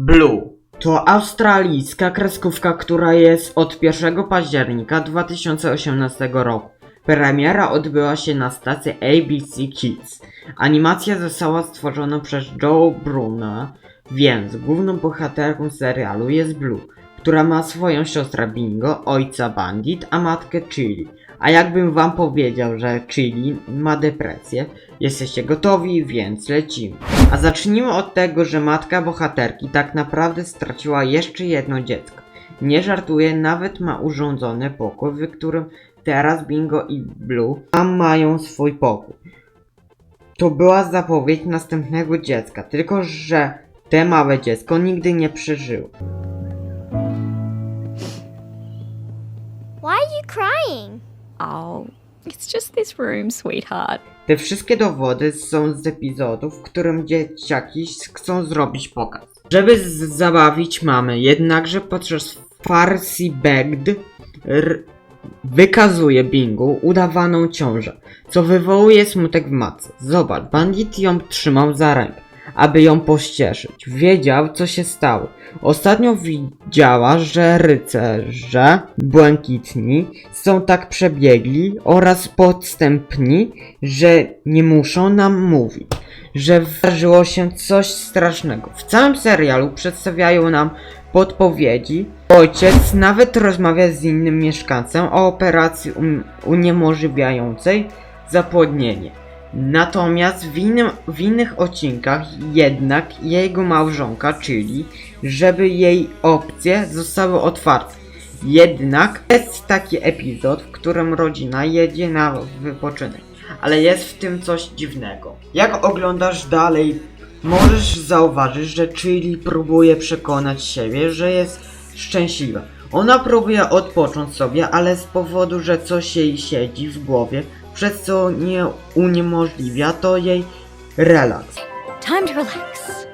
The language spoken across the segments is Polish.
Blue to australijska kreskówka, która jest od 1 października 2018 roku. Premiera odbyła się na stacji ABC Kids. Animacja została stworzona przez Joe Bruna, więc główną bohaterką serialu jest Blue, która ma swoją siostrę Bingo, ojca Bandit, a matkę Chili. A jakbym wam powiedział, że Chili ma depresję, jesteście gotowi, więc lecimy. A zacznijmy od tego, że matka bohaterki tak naprawdę straciła jeszcze jedno dziecko. Nie żartuję, nawet ma urządzony pokój, w którym teraz Bingo i Blue tam mają swój pokój. To była zapowiedź następnego dziecka, tylko że te małe dziecko nigdy nie przeżyło. Why are you crying? Oh, it's just this room, sweetheart. Te wszystkie dowody są z epizodów, w którym dzieciaki chcą zrobić pokaz. Żeby zabawić mamy, jednakże podczas Farsi Begd r- wykazuje Bingu udawaną ciążę, co wywołuje smutek w matce. Zobacz, bandit ją trzymał za rękę, aby ją pościeszyć. Wiedział, co się stało. Ostatnio widziała, że rycerze błękitni są tak przebiegli oraz podstępni, że nie muszą nam mówić, że wydarzyło się coś strasznego. W całym serialu przedstawiają nam podpowiedzi. Ojciec nawet rozmawia z innym mieszkańcem o operacji um- uniemożliwiającej zapłodnienie. Natomiast w, innym, w innych odcinkach jednak jego małżonka, czyli żeby jej opcje zostały otwarte. Jednak jest taki epizod, w którym rodzina jedzie na wypoczynek, ale jest w tym coś dziwnego. Jak oglądasz dalej, możesz zauważyć, że Chili próbuje przekonać siebie, że jest szczęśliwa. Ona próbuje odpocząć sobie, ale z powodu, że coś jej siedzi w głowie, przez co nie uniemożliwia to jej relaks. Time to relax.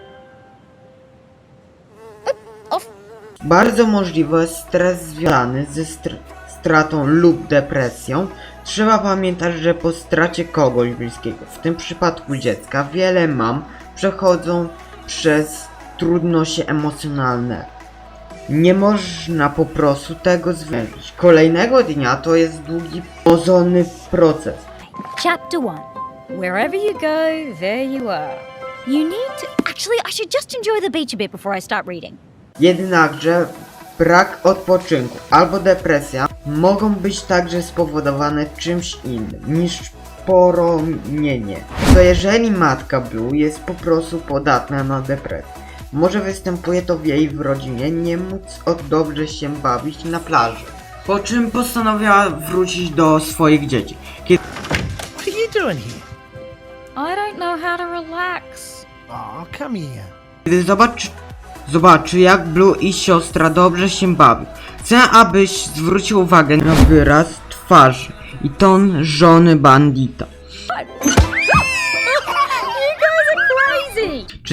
Bardzo możliwy jest stres związany ze str- stratą lub depresją. Trzeba pamiętać, że po stracie kogoś bliskiego, w tym przypadku dziecka, wiele mam przechodzą przez trudności emocjonalne. Nie można po prostu tego zwiększyć. Kolejnego dnia to jest długi, pozorny proces. Chapter 1. Wherever you go, there you are. You need to. Actually, I should just enjoy the beach a bit before I start reading. Jednakże brak odpoczynku albo depresja mogą być także spowodowane czymś innym niż poronienie. To jeżeli matka Blue jest po prostu podatna na depresję. Może występuje to w jej w rodzinie nie móc od dobrze się bawić na plaży. Po czym postanowiła wrócić do swoich dzieci. Kiedy What are you doing here? I don't know how to relax. Oh, come here. Kiedy zobaczy, zobaczy jak Blue i siostra dobrze się bawią, chcę abyś zwrócił uwagę na wyraz twarzy i ton żony bandita.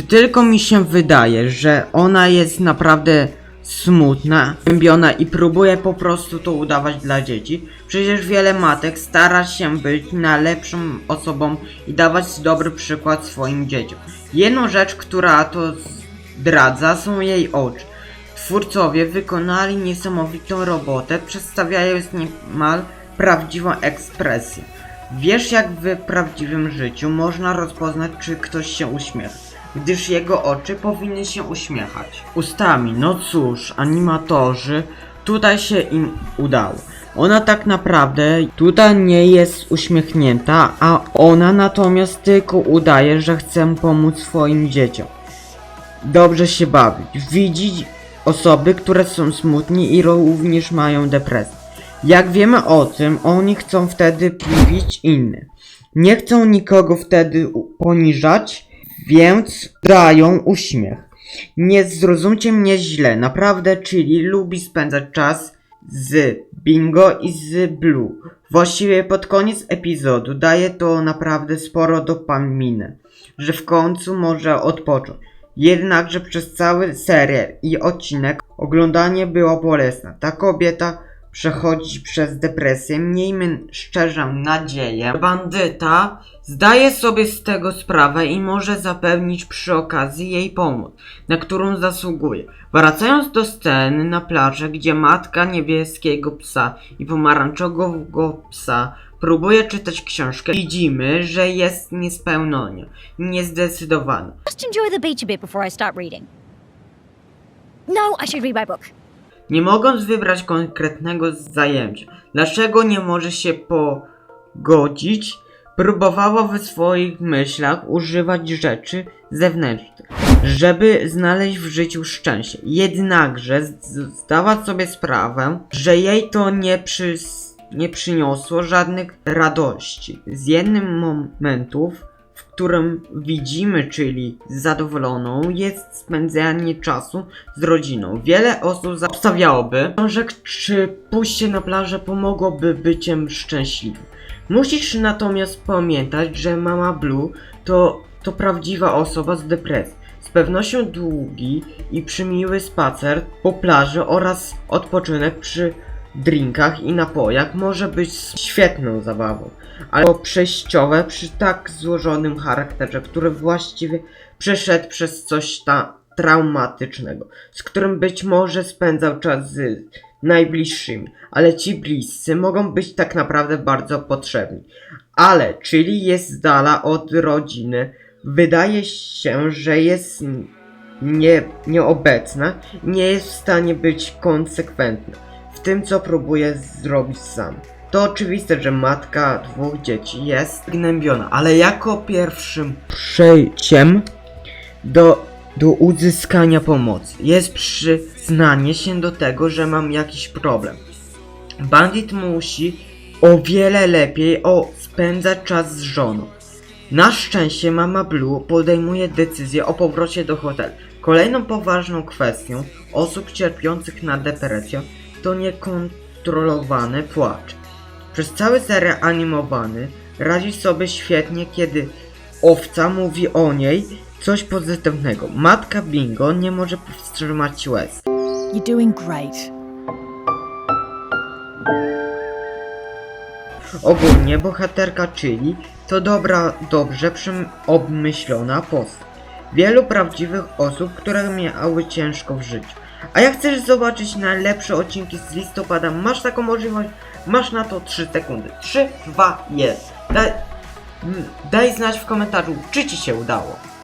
Czy tylko mi się wydaje, że ona jest naprawdę smutna, wębiona i próbuje po prostu to udawać dla dzieci? Przecież wiele matek stara się być najlepszą osobą i dawać dobry przykład swoim dzieciom. Jedną rzecz, która to zdradza są jej oczy. Twórcowie wykonali niesamowitą robotę, przedstawiając niemal prawdziwą ekspresję. Wiesz, jak w prawdziwym życiu można rozpoznać, czy ktoś się uśmiecha, gdyż jego oczy powinny się uśmiechać. Ustami, no cóż, animatorzy, tutaj się im udało. Ona tak naprawdę tutaj nie jest uśmiechnięta, a ona natomiast tylko udaje, że chce pomóc swoim dzieciom dobrze się bawić. Widzi osoby, które są smutni i również mają depresję. Jak wiemy o tym, oni chcą wtedy pliwić innych. Nie chcą nikogo wtedy poniżać, więc dają uśmiech. Nie zrozumcie mnie źle, naprawdę Chili lubi spędzać czas z Bingo i z Blue. Właściwie pod koniec epizodu daje to naprawdę sporo dopaminy, że w końcu może odpocząć. Jednakże przez cały serial i odcinek oglądanie było bolesne. Ta kobieta przechodzi przez depresję, miejmy szczerze nadzieję, bandyta zdaje sobie z tego sprawę i może zapewnić przy okazji jej pomoc, na którą zasługuje. Wracając do sceny na plaży, gdzie matka niebieskiego psa i pomarańczowego psa próbuje czytać książkę, widzimy, że jest niespełniona, niezdecydowana. Just enjoy the beach a bit before I start reading. No, I should read my book. Nie mogąc wybrać konkretnego zajęcia, dlaczego nie może się pogodzić, próbowała w swoich myślach używać rzeczy zewnętrznych, żeby znaleźć w życiu szczęście. Jednakże zdała sobie sprawę, że jej to nie, przys- nie przyniosło żadnych radości. Z jednym momentów w którym widzimy, czyli zadowoloną, jest spędzanie czasu z rodziną. Wiele osób obstawiałoby, czy pójście na plażę pomogłoby byciem szczęśliwym. Musisz natomiast pamiętać, że mama Blue to, to prawdziwa osoba z depresji. Z pewnością długi i przymiły spacer po plaży oraz odpoczynek przy drinkach i napojach może być świetną zabawą ale przejściowe przy tak złożonym charakterze, który właściwie przeszedł przez coś ta traumatycznego, z którym być może spędzał czas z najbliższymi, ale ci bliscy mogą być tak naprawdę bardzo potrzebni. Ale, czyli jest z dala od rodziny, wydaje się, że jest nie, nieobecna, nie jest w stanie być konsekwentna w tym, co próbuje zrobić sam. To oczywiste, że matka dwóch dzieci jest gnębiona, ale jako pierwszym przejściem do, do uzyskania pomocy jest przyznanie się do tego, że mam jakiś problem. Bandit musi o wiele lepiej o spędzać czas z żoną. Na szczęście mama Blue podejmuje decyzję o powrocie do hotelu. Kolejną poważną kwestią osób cierpiących na depresję to niekontrolowany płacz. Przez cały serial animowany radzi sobie świetnie, kiedy owca mówi o niej coś pozytywnego. Matka Bingo nie może powstrzymać łez. You're doing great. Ogólnie bohaterka Chili to dobra, dobrze obmyślona postać. Wielu prawdziwych osób, które miały ciężko w życiu. A jak chcesz zobaczyć najlepsze odcinki z listopada, masz taką możliwość, masz na to 3 sekundy. 3, 2, 1. Daj, mm, daj znać w komentarzu, czy Ci się udało.